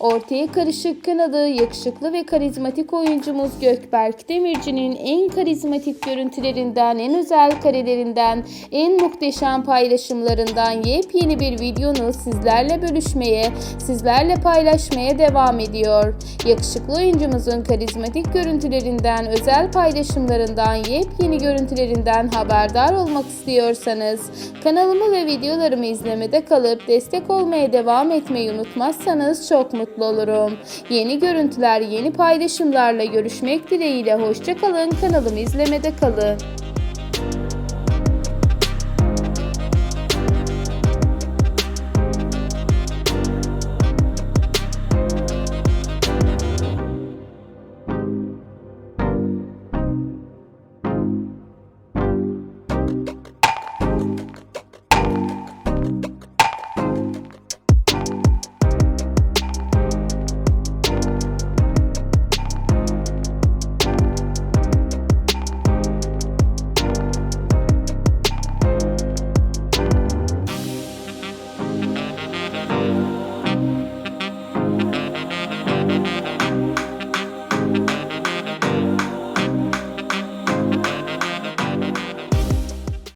Ortaya Karışık kanalı yakışıklı ve karizmatik oyuncumuz Gökberk Demirci'nin en karizmatik görüntülerinden, en özel karelerinden, en muhteşem paylaşımlarından yepyeni bir videonu sizlerle bölüşmeye, sizlerle paylaşmaya devam ediyor. Yakışıklı oyuncumuzun karizmatik görüntülerinden, özel paylaşımlarından, yepyeni görüntülerinden haberdar olmak istiyorsanız kanalımı ve videolarımı izlemede kalıp destek olmaya devam etmeyi unutmazsanız çok mutlu olurum. Yeni görüntüler, yeni paylaşımlarla görüşmek dileğiyle hoşçakalın. Kanalımı izlemede kalın.